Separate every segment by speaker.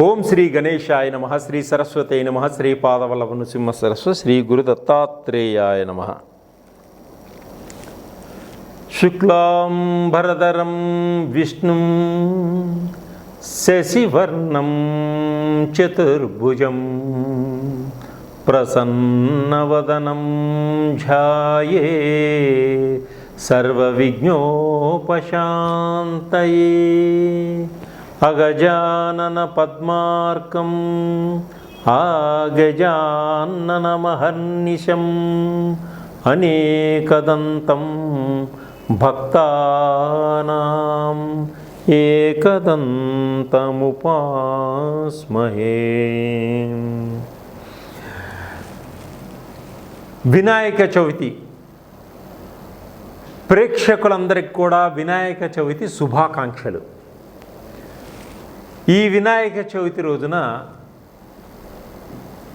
Speaker 1: ఓం శ్రీ గణేశాయ నమ శ్రీ సరస్వతి నమ శ్రీ పాదవల్లభ నృసింహ సరస్వ శ్రీ గురు దత్తాత్రేయాయ నమ. శుక్లాం భరదరం విష్ణు శశివర్ణం చతుర్భుజం ప్రసన్నవదనం ఝాయే సర్వవిఘ్నోపశాంతయే. అగజానన పద్మార్కం ఆగజాన్ననమహర్నిశం అనేకదంతం భక్తానాం ఏకదంతముపాస్మహే. వినాయక చవితి. ప్రేక్షకులందరికీ కూడా వినాయక చవితి శుభాకాంక్షలు. ఈ వినాయక చవితి రోజున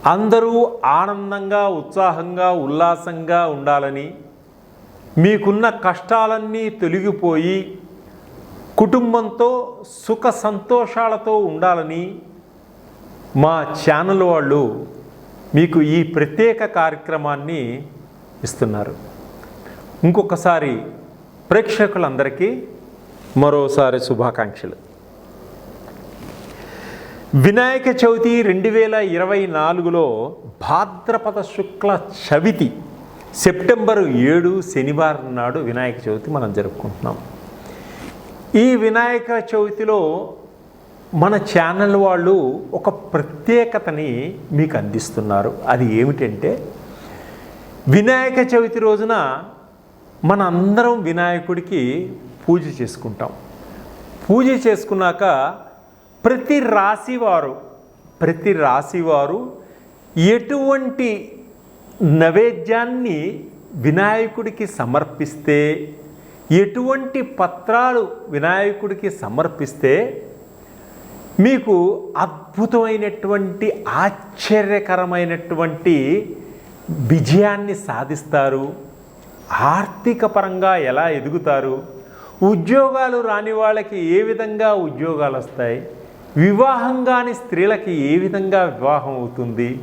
Speaker 1: అందరూ ఆనందంగా ఉత్సాహంగా ఉల్లాసంగా ఉండాలని మీకున్న కష్టాలన్నీ తొలగిపోయి కుటుంబంతో సుఖ సంతోషాలతో ఉండాలని మా ఛానల్ వాళ్ళు మీకు ఈ ప్రత్యేక కార్యక్రమాన్ని ఇస్తున్నారు. ఇంకొకసారి ప్రేక్షకులందరికీ మరోసారి శుభాకాంక్షలు. వినాయక చవితి రెండు వేల ఇరవై నాలుగులో భాద్రపద శుక్ల చవితి సెప్టెంబరు ఏడు శనివారం నాడు వినాయక చవితి మనం జరుపుకుంటున్నాం. ఈ వినాయక చవితిలో మన ఛానల్ వాళ్ళు ఒక ప్రత్యేకతని మీకు అందిస్తున్నారు. అది ఏమిటంటే వినాయక చవితి రోజున మన అందరం వినాయకుడికి పూజ చేసుకుంటాం. పూజ చేసుకున్నాక ప్రతి రాశివారు ప్రతి రాశివారు ఎటువంటి నైవేద్యాన్ని వినాయకుడికి సమర్పిస్తే ఎటువంటి పత్రాలు వినాయకుడికి సమర్పిస్తే మీకు అద్భుతమైనటువంటి ఆశ్చర్యకరమైనటువంటి విజయాన్ని సాధిస్తారు. ఆర్థిక పరంగా ఎలా ఎదుగుతారు? ఉద్యోగాలు రాని వాళ్ళకి ఏ విధంగా ఉద్యోగాలు వస్తాయి వివాహం కాని స్త్రీలకి ఏ విధంగా వివాహం అవుతుంది?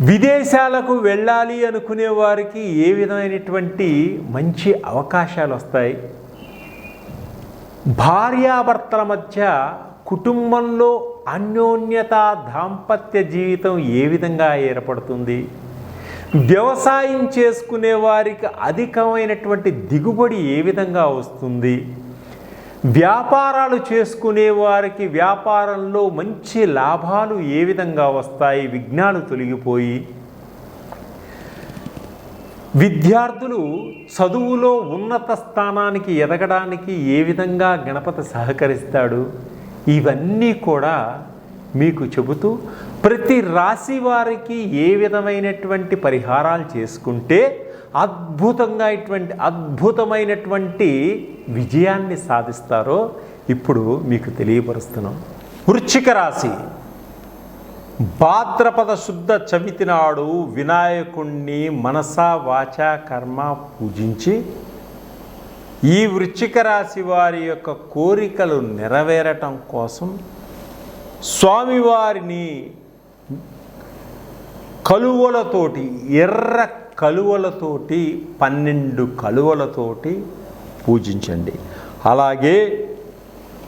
Speaker 1: విదేశాలకు వెళ్ళాలి అనుకునే వారికి ఏ విధమైనటువంటి మంచి అవకాశాలు వస్తాయి? భార్యాభర్తల మధ్య కుటుంబంలో అన్యోన్యత దాంపత్య జీవితం ఏ విధంగా ఏర్పడుతుంది? వ్యవసాయం చేసుకునే వారికి అధికమైనటువంటి దిగుబడి ఏ విధంగా వస్తుంది? వ్యాపారాలు చేసుకునే వారికి వ్యాపారంలో మంచి లాభాలు ఏ విధంగా వస్తాయి? విఘ్నాలు తొలగిపోయి విద్యార్థులు చదువులో ఉన్నత స్థానానికి ఎదగడానికి ఏ విధంగా గణపతి సహకరిస్తాడు? ఇవన్నీ కూడా మీకు చెబుతూ ప్రతి రాశి వారికి ఏ విధమైనటువంటి పరిహారాలు చేసుకుంటే అద్భుతంగా ఇటువంటి అద్భుతమైనటువంటి విజయాన్ని సాధిస్తారో ఇప్పుడు మీకు తెలియపరుస్తున్నాం. వృచ్చిక రాశి. భాద్రపద శుద్ధ చవితి నాడు వినాయకుణ్ణి మనసా వాచా కర్మ పూజించి ఈ వృచ్చిక రాశి వారి యొక్క కోరికలు నెరవేరటం కోసం స్వామివారిని కలువలతోటి ఎర్ర కలువలతోటి పన్నెండు కలువలతోటి పూజించండి. అలాగే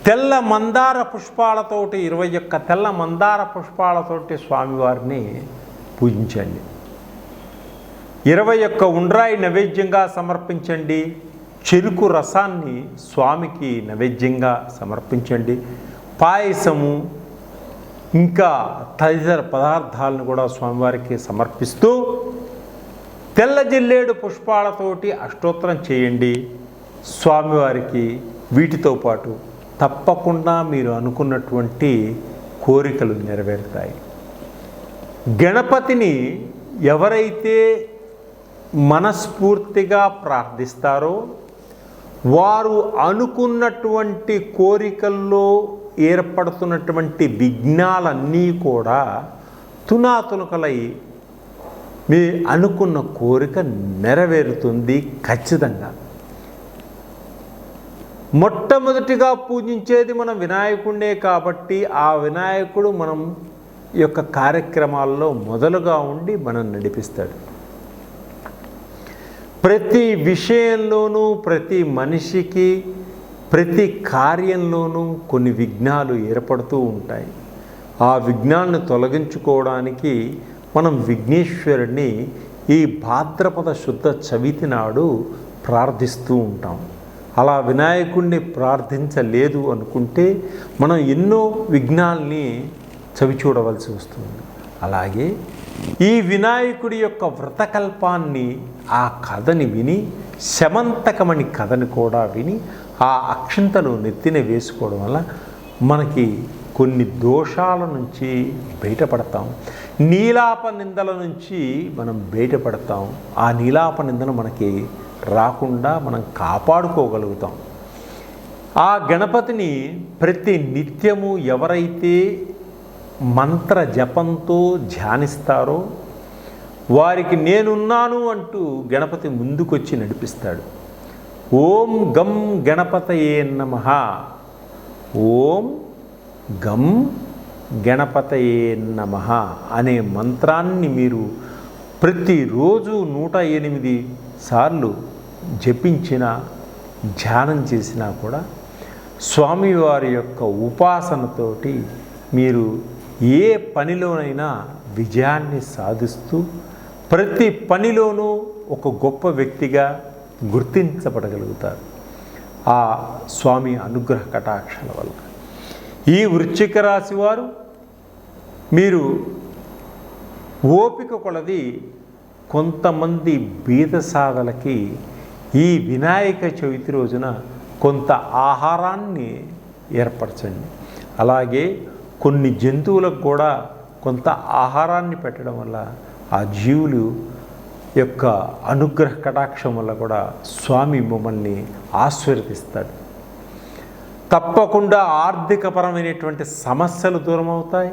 Speaker 1: తెల్ల మందార పుష్పాలతోటి ఇరవై ఒక్క తెల్ల మందార పుష్పాలతోటి స్వామివారిని పూజించండి. ఇరవై ఒక్క ఉండ్రాయి నైవేద్యంగా సమర్పించండి. చెరుకు రసాన్ని స్వామికి నైవేద్యంగా సమర్పించండి. పాయసము ఇంకా తదితర పదార్థాలను కూడా స్వామివారికి సమర్పిస్తూ తెల్ల జిల్లేడు పుష్పాలతోటి అష్టోత్తరం చేయండి. స్వామివారికి వీటితో పాటు తప్పకుండా మీరు అనుకున్నటువంటి కోరికలు నెరవేరుతాయి. గణపతిని ఎవరైతే మనస్ఫూర్తిగా ప్రార్థిస్తారో వారు అనుకున్నటువంటి కోరికల్లో ఏర్పడుతున్నటువంటి విఘ్నాలన్నీ కూడా తునాతునకలై మీ అనుకున్న కోరిక నెరవేరుతుంది ఖచ్చితంగా. మొట్టమొదటిగా పూజించేది మనం వినాయకుడే కాబట్టి ఆ వినాయకుడు మనం యొక్క కార్యక్రమాల్లో మొదలుగా ఉండి మనం నడిపిస్తాడు. ప్రతి విషయంలోనూ ప్రతి మనిషికి ప్రతి కార్యంలోనూ కొన్ని విఘ్నాలు ఏర్పడుతూ ఉంటాయి. ఆ విఘ్నాలను తొలగించుకోవడానికి మనం విఘ్నేశ్వరుడిని ఈ భాద్రపద శుద్ధ చవితి నాడు ప్రార్థిస్తూ ఉంటాం. అలా వినాయకుడిని ప్రార్థించలేదు అనుకుంటే మనం ఎన్నో విఘ్నాల్ని చవి చూడవలసి వస్తుంది. అలాగే ఈ వినాయకుడి యొక్క వ్రతకల్పాన్ని ఆ కథని విని శమంతకమని కథని కూడా విని ఆ అక్షంతలు నెత్తిన వేసుకోవడం వల్ల మనకి కొన్ని దోషాల నుంచి బయటపడతాం. నీలాప నిందల నుంచి మనం బయటపడతాం. ఆ నీలాప నిందను మనకి రాకుండా మనం కాపాడుకోగలుగుతాం. ఆ గణపతిని ప్రతి నిత్యము ఎవరైతే మంత్ర జపంతో ధ్యానిస్తారో వారికి నేనున్నాను అంటూ గణపతి ముందుకొచ్చి నడిపిస్తాడు. ఓం గం గణపతయే నమ. ఓం గం గణపతయే నమ అనే మంత్రాన్ని మీరు ప్రతిరోజు నూట ఎనిమిది సార్లు జపించినా ధ్యానం చేసినా కూడా స్వామివారి యొక్క ఉపాసనతోటి మీరు ఏ పనిలోనైనా విజయాన్ని సాధిస్తూ ప్రతి పనిలోనూ ఒక గొప్ప వ్యక్తిగా గుర్తించబడగలుగుతారు. ఆ స్వామి అనుగ్రహ కటాక్షల వల్ల. ఈ వృశ్చిక రాశి వారు మీరు ఓపిక కొలది కొంతమంది బీద సాధలకి ఈ వినాయక చవితి రోజున కొంత ఆహారాన్ని ఏర్పరచండి. అలాగే కొన్ని జంతువులకు కూడా కొంత ఆహారాన్ని పెట్టడం వల్ల ఆ జీవులు యొక్క అనుగ్రహ కటాక్షం వల్ల కూడా స్వామి మమ్మల్ని ఆశీర్వదిస్తాడు. తప్పకుండా ఆర్థికపరమైనటువంటి సమస్యలు దూరం అవుతాయి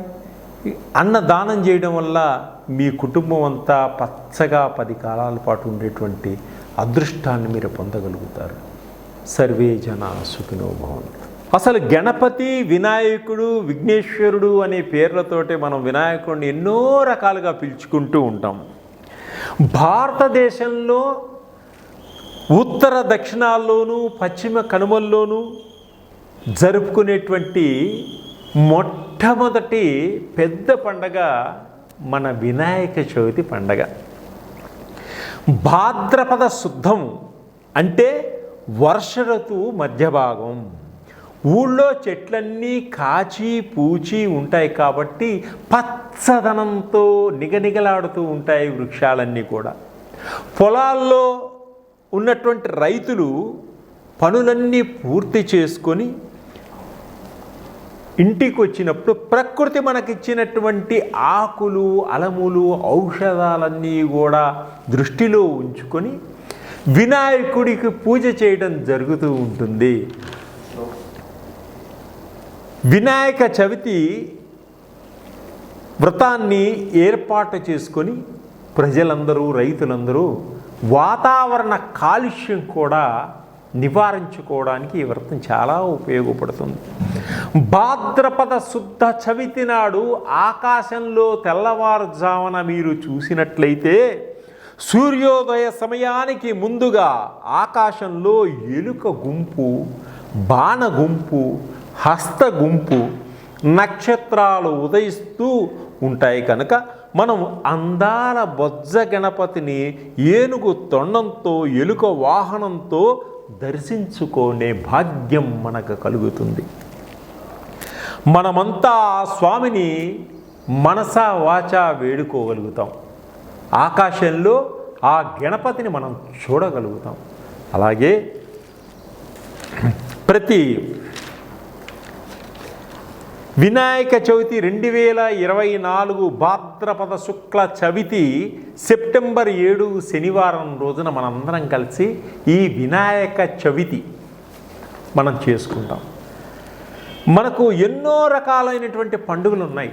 Speaker 1: అన్నదానం చేయడం వల్ల మీ కుటుంబం అంతా పచ్చగా పది కాలాల పాటు ఉండేటువంటి అదృష్టాన్ని మీరు పొందగలుగుతారు. సర్వే జన సుఖినో భవంతు. అసలు గణపతి వినాయకుడు విఘ్నేశ్వరుడు అనే పేర్లతోటే మనం వినాయకుడిని ఎన్నో రకాలుగా పిలుచుకుంటూ ఉంటాం. భారతదేశంలో ఉత్తర దక్షిణాల్లోనూ పశ్చిమ కనుమల్లోనూ జరుపుకునేటువంటి మొట్టమొదటి పెద్ద పండగ మన వినాయక చవితి పండగ. భాద్రపద శుద్ధం అంటే వర్ష ఋతువు మధ్య భాగం. ఊళ్ళో చెట్లన్నీ కాచి పూచి ఉంటాయి కాబట్టి పచ్చదనంతో నిగనిగలాడుతూ ఉంటాయి వృక్షాలన్నీ కూడా. పొలాల్లో ఉన్నటువంటి రైతులు పనులన్నీ పూర్తి చేసుకొని ఇంటికి వచ్చినప్పుడు ప్రకృతి మనకిచ్చినటువంటి ఆకులు అలములు ఔషధాలన్నీ కూడా దృష్టిలో ఉంచుకొని వినాయకుడికి పూజ చేయడం జరుగుతూ ఉంటుంది. వినాయక చవితి వ్రతాన్ని ఏర్పాటు చేసుకొని ప్రజలందరూ రైతులందరూ వాతావరణ కాలుష్యం కూడా నివారించుకోవడానికి ఈ వ్రతం చాలా ఉపయోగపడుతుంది. భాద్రపద శుద్ధ చవితి నాడు ఆకాశంలో తెల్లవారుజామున మీరు చూసినట్లయితే సూర్యోదయ సమయానికి ముందుగా ఆకాశంలో ఎలుక గుంపు బాణ గుంపు హస్త గుంపు నక్షత్రాలు ఉదయిస్తూ ఉంటాయి కనుక మనం అందాల బొజ్జ గణపతిని ఏనుగు తొండంతో ఎలుక వాహనంతో దర్శించుకునే భాగ్యం మనకు కలుగుతుంది. మనమంతా ఆ స్వామిని మనసా వాచ వేడుకోగలుగుతాం. ఆకాశంలో ఆ గణపతిని మనం చూడగలుగుతాం. అలాగే ప్రతి వినాయక చవితి రెండు వేల ఇరవై నాలుగు భాద్రపద శుక్ల చవితి సెప్టెంబర్ ఏడు శనివారం రోజున మనందరం కలిసి ఈ వినాయక చవితి మనం చేసుకుంటాం. మనకు ఎన్నో రకాలైనటువంటి పండుగలు ఉన్నాయి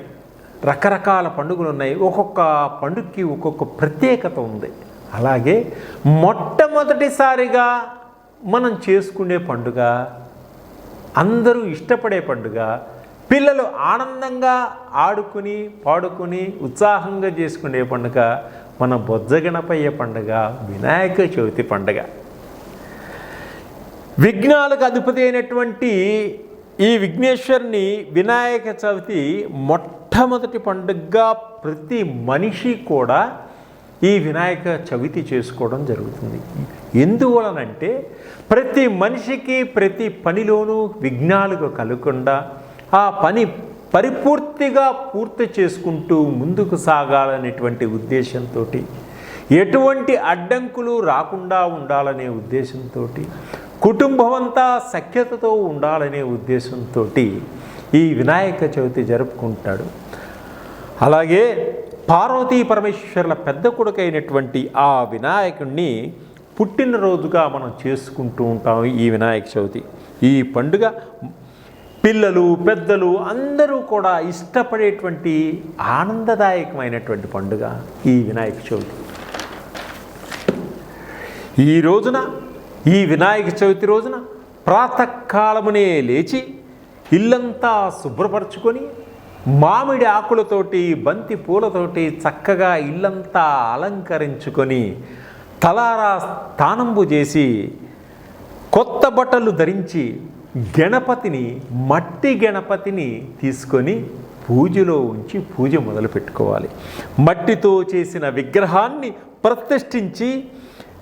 Speaker 1: రకరకాల పండుగలు ఉన్నాయి ఒక్కొక్క పండుగకి ఒక్కొక్క ప్రత్యేకత ఉంది. అలాగే మొట్టమొదటిసారిగా మనం చేసుకునే పండుగ అందరూ ఇష్టపడే పండుగ పిల్లలు ఆనందంగా ఆడుకుని పాడుకుని ఉత్సాహంగా చేసుకునే పండుగ మన బొజ్జగణపయ్య పండుగ వినాయక చవితి పండుగ. విఘ్నాలకు అధిపతి అయినటువంటి ఈ విఘ్నేశ్వరుని వినాయక చవితి మొట్టమొదటి పండుగగా ప్రతి మనిషి కూడా ఈ వినాయక చవితి చేసుకోవడం జరుగుతుంది. ఎందువలనంటే ప్రతి మనిషికి ప్రతి పనిలోనూ విఘ్నాలకు కలగకుండా ఆ పని పరిపూర్తిగా పూర్తి చేసుకుంటూ ముందుకు సాగాలనేటువంటి ఉద్దేశంతో ఎటువంటి అడ్డంకులు రాకుండా ఉండాలనే ఉద్దేశంతో కుటుంబం అంతా సఖ్యతతో ఉండాలనే ఉద్దేశంతో ఈ వినాయక చవితి జరుపుకుంటాడు. అలాగే పార్వతీ పరమేశ్వరుల పెద్ద కొడుకైనటువంటి ఆ వినాయకుణ్ణి పుట్టినరోజుగా మనం చేసుకుంటూ ఉంటాం ఈ వినాయక చవితి. ఈ పండుగ పిల్లలు పెద్దలు అందరూ కూడా ఇష్టపడేటువంటి ఆనందదాయకమైనటువంటి పండుగ ఈ వినాయక చవితి. ఈ రోజున ఈ వినాయక చవితి రోజున ప్రాతకాలమునే లేచి ఇల్లంతా శుభ్రపరచుకొని మామిడి ఆకులతోటి బంతి పూలతోటి చక్కగా ఇల్లంతా అలంకరించుకొని తలారా స్థానంబు చేసి కొత్త బట్టలు ధరించి గణపతిని మట్టి గణపతిని తీసుకొని పూజలో ఉంచి పూజ మొదలు పెట్టుకోవాలి మట్టితో చేసిన విగ్రహాన్ని ప్రతిష్ఠించి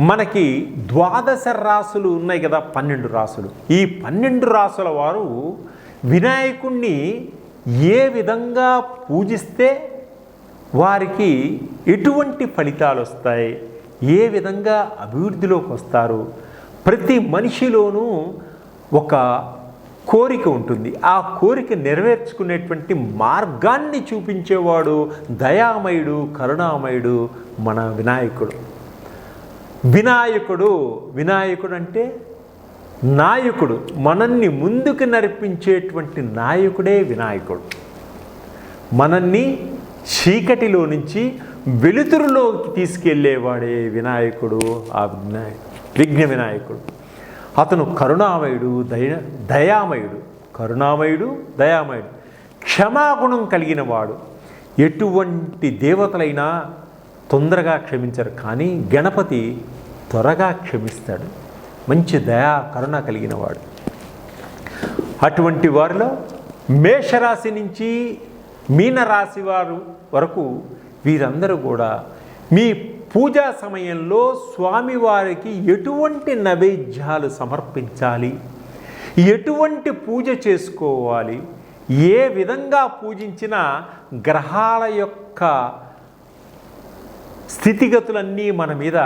Speaker 1: మనకి ద్వాదశ రాసులు ఉన్నాయి కదా పన్నెండు రాసులు. ఈ పన్నెండు రాసుల వారు వినాయకుణ్ణి ఏ విధంగా పూజిస్తే వారికి ఎటువంటి ఫలితాలు వస్తాయి? ఏ విధంగా అభివృద్ధిలోకి వస్తారు? ప్రతి మనిషిలోనూ ఒక కోరిక ఉంటుంది. ఆ కోరిక నెరవేర్చుకునేటువంటి మార్గాన్ని చూపించేవాడు దయామయుడు కరుణామయుడు మన వినాయకుడు. వినాయకుడు వినాయకుడు అంటే నాయకుడు మనల్ని ముందుకు నడిపించేటువంటి నాయకుడే వినాయకుడు. మనల్ని చీకటిలో నుంచి వెలుతురులోకి తీసుకెళ్ళేవాడే వినాయకుడు ఆ వినాయ విఘ్న వినాయకుడు. అతను కరుణామయుడు దయ దయామయుడు కరుణామయుడు దయామయుడు. క్షమాగుణం కలిగిన వాడు. ఎటువంటి దేవతలైనా తొందరగా క్షమించరు. కానీ గణపతి త్వరగా క్షమిస్తాడు. మంచి దయా కరుణ కలిగిన వాడు. అటువంటి వారిలో మేషరాశి నుంచి మీనరాశి వారు వరకు వీరందరూ కూడా మీ పూజా సమయంలో స్వామివారికి ఎటువంటి నైవేద్యాలు సమర్పించాలి? ఎటువంటి పూజ చేసుకోవాలి? ఏ విధంగా పూజించిన గ్రహాల యొక్క స్థితిగతులన్నీ మన మీద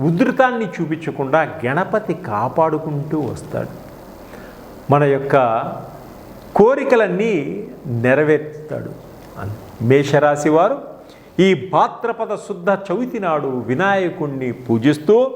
Speaker 1: ఉధృతాన్ని చూపించకుండా గణపతి కాపాడుకుంటూ వస్తాడు. మన యొక్క కోరికలన్నీ నెరవేర్చుతాడు. అన్- మేషరాశి వారు ఈ భాద్రపద శుద్ధ చవితి నాడు వినాయకుణ్ణి పూజిస్తూ